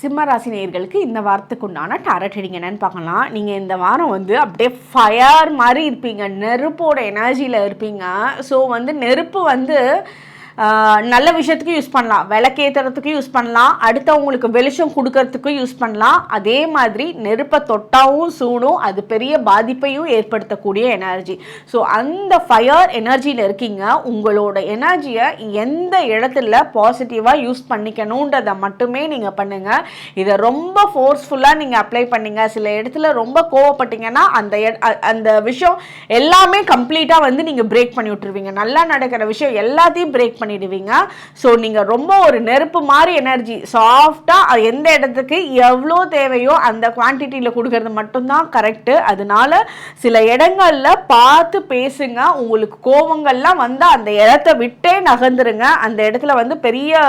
சிம்மராசி நேயர்களுக்கு இந்த வாரத்துக்கு உண்டான டாரட் ரீடிங் என்னன்னு பார்க்கலாம். நீங்கள் இந்த வாரம் வந்து அப்படியே ஃபயர் மாதிரி இருப்பீங்க. நெருப்போட எனர்ஜியில் இருப்பீங்க. ஸோ வந்து நெருப்பு வந்து நல்ல விஷயத்துக்கு யூஸ் பண்ணலாம். விளக்கேற்றுறதுக்கு யூஸ் பண்ணலாம். அடுத்தவங்களுக்கு வெளிச்சம் கொடுக்கறதுக்கும் யூஸ் பண்ணலாம். அதே மாதிரி நெருப்பை தொட்டாவும் சூடும். அது பெரிய பாதிப்பையும் ஏற்படுத்தக்கூடிய எனர்ஜி ஸோ அந்த ஃபயர் எனர்ஜியில் இருக்கீங்க. உங்களோட எனர்ஜியை எந்த இடத்துல பாசிட்டிவாக யூஸ் பண்ணிக்கணுன்றதை மட்டுமே நீங்கள் பண்ணுங்கள் இதை ரொம்ப ஃபோர்ஸ்ஃபுல்லாக நீங்கள் அப்ளை பண்ணீங்க. சில இடத்துல ரொம்ப கோவப்பட்டீங்கன்னா அந்த அந்த விஷயம் எல்லாமே கம்ப்ளீட்டாக வந்து நீங்கள் பிரேக் பண்ணி விட்டுருவீங்க. நல்லா நடக்கிற விஷயம் எல்லாத்தையும் பிரேக் பண்ணி பண்ணிடுவீங்க. ஸோ நீங்கள் ரொம்ப ஒரு நெருப்பு மாதிரி எனர்ஜி சாஃப்டாக எந்த இடத்துக்கு எவ்வளோ தேவையோ அந்த குவான்டிட்டியில் கொடுக்கறது மட்டும்தான் கரெக்டு அதனால சில இடங்களில் பார்த்து பேசுங்க. உங்களுக்கு கோவங்கள்லாம் வந்து அந்த இடத்த விட்டே நகர்ந்துருங்க. அந்த இடத்துல வந்து பெரிய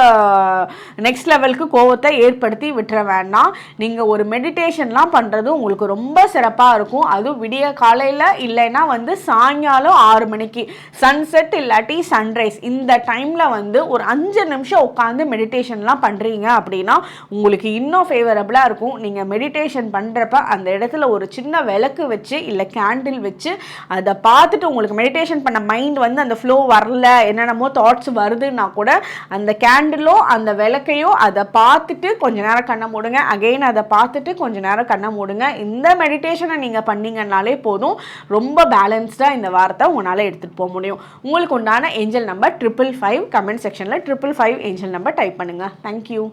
நெக்ஸ்ட் லெவலுக்கு கோவத்தை ஏற்படுத்தி விட்டுற வேண்டாம். நீங்கள் ஒரு மெடிடேஷன்லாம் பண்ணுறது உங்களுக்கு ரொம்ப சிறப்பாக இருக்கும். அதுவும் விடிய காலையில் இல்லைன்னா வந்து சாயங்காலம் ஆறு மணிக்கு. சன்செட் இல்லாட்டி சன்ரைஸ் இந்த டைம் டைமில் வந்து ஒரு அஞ்சு நிமிஷம் உட்காந்து மெடிடேஷன்லாம் பண்ணுறீங்க அப்படின்னா உங்களுக்கு இன்னும் ஃபேவரபுளாக இருக்கும். நீங்கள் மெடிடேஷன் பண்ணுறப்ப அந்த இடத்துல ஒரு சின்ன விளக்கு வச்சு இல்லை கேண்டில் வச்சு அதை பார்த்துட்டு உங்களுக்கு மெடிடேஷன் பண்ண மைண்ட் வந்து அந்த ஃப்ளோ வரல என்னென்னமோ தாட்ஸ் வருதுன்னா கூட அந்த கேண்டிலோ அந்த விளக்கையோ அதை பார்த்துட்டு கொஞ்ச நேரம் கண்ணை மூடுங்க. அகைன் அதை பார்த்துட்டு கொஞ்ச நேரம் கண்ணை மூடுங்க. இந்த மெடிடேஷனை நீங்கள் பண்ணீங்கன்னாலே போதும். ரொம்ப பேலன்ஸ்டாக இந்த வாரத்தை உங்களால் எடுத்துகிட்டு போக முடியும். உங்களுக்கு உண்டான angel number triple five comment செக்ஷனில் triple five angel number type பண்ணுங்கள் தேங்க்யூ